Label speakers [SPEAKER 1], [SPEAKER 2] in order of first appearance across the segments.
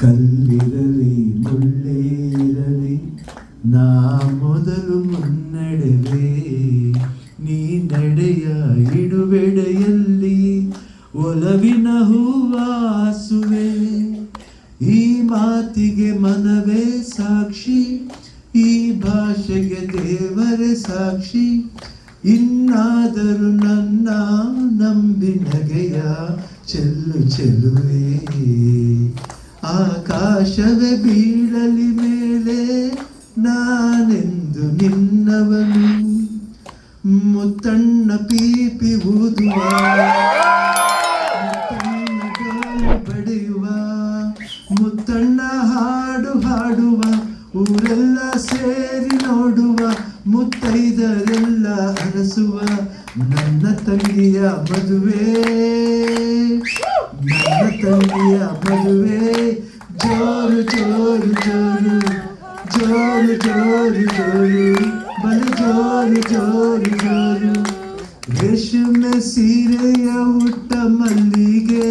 [SPEAKER 1] ಕಲ್ಲಿರಲಿ ಮುಳ್ಳೇ ಇರಲಿ ನಾ ಮೊದಲು ಮುನ್ನಡೆವೆ ನೀ ನಡೆಯ ಇಡುವೆಡೆಯಲ್ಲಿ ಒಲವಿನ ಹೂವಾಸುವೆ. ಈ ಮಾತಿಗೆ ಮನವೇ ಸಾಕ್ಷಿ, ಈ ಭಾಷೆಗೆ ದೇವರೇ ಸಾಕ್ಷಿ. ಇನ್ನಾದರೂ ನನ್ನ ನಂಬಿ ನಗೆಯ ಚೆಲ್ಲು ಚೆಲುವೆ ಆಕಾಶವೇ ಬೀಳಲಿ ಮೇಲೆ ನಾನೆಂದು ನಿನ್ನವನು. ಮುತ್ತಣ್ಣ ಪೀಪಿ ಊದುವ ಬಡಿಯುವ, ಮುತ್ತಣ್ಣ ಹಾಡು ಹಾಡುವ, ಊರೆಲ್ಲ ಸೇರಿ ನೋಡುವ, ಮುತ್ತೈದರೆಲ್ಲ ಅರಸುವ, ನನ್ನ ತಂಗಿಯ ಮದುವೆ. ಜೋರು ಜೋರು ಜೋರು ಜೋರು ಜೋರು, ಬಲು ಜೋರು ಜೋರು ಜೋರು. ರೇಷ್ಮೆ ಸೀರೆಯ ಉಟ್ಟ ಮಲ್ಲಿಗೆ,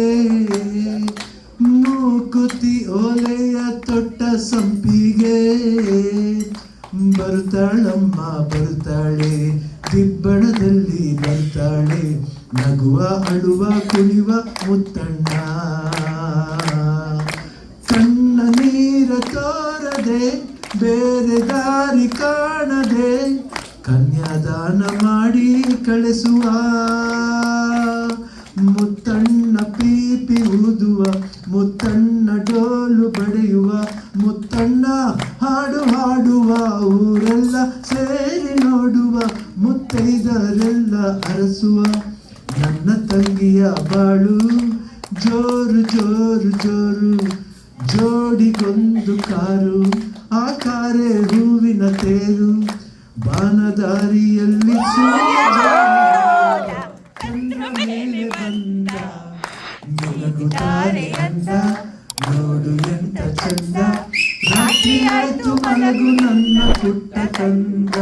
[SPEAKER 1] ಮೂಕುತಿ ಓಲೆಯ ತೊಟ್ಟ ಸಂಪಿಗೆ. ಬರುತ್ತಾಳಮ್ಮ ಬರ್ತಾಳೆ ದಿಬ್ಬಣದಲ್ಲಿ ಬರ್ತಾಳೆ ನಗುವ, ಅಳುವ, ಕುಣಿವ ಮುತ್ತಣ್ಣ. ಬೇರೆ ದಾರಿ ಕಾಣದೆ ಕನ್ಯಾದಾನ ಮಾಡಿ ಕಳಿಸುವ. ಮುತ್ತಣ್ಣ ಪೀಪಿ ಊದುವ, ಮುತ್ತಣ್ಣ ಡೋಲು ಬಡಿಯುವ, ಮುತ್ತಣ್ಣ ಹಾಡು ಹಾಡುವ, ಊರೆಲ್ಲ ಸೇರಿ ನೋಡುವ, ಮುತ್ತೈದರೆಲ್ಲ ಅರಸುವ. ನನ್ನ ತಂಗಿಯ ಬಾಳು ಜೋರು ಜೋರು ಜೋರು ಜೋಡಿಗೊಂದು ಕಾರು. ಆ ಕಾರೇ ಹೂವಿನ ತೇರು ಬಾನದಾರಿಯಲ್ಲಿ ಸೂರ್ಯ ಚಂದ್ರ ಮೇಲೆ ಬಂದ ಮಿಲಗುತ್ತಾರೆ ಅಂದ ನೋಡು ಎಂತ ಚಂದ ರಾತ್ರಿ ಆಯ್ತು ಮಲಗು ನನ್ನ ಪುಟ್ಟ ಕಂದ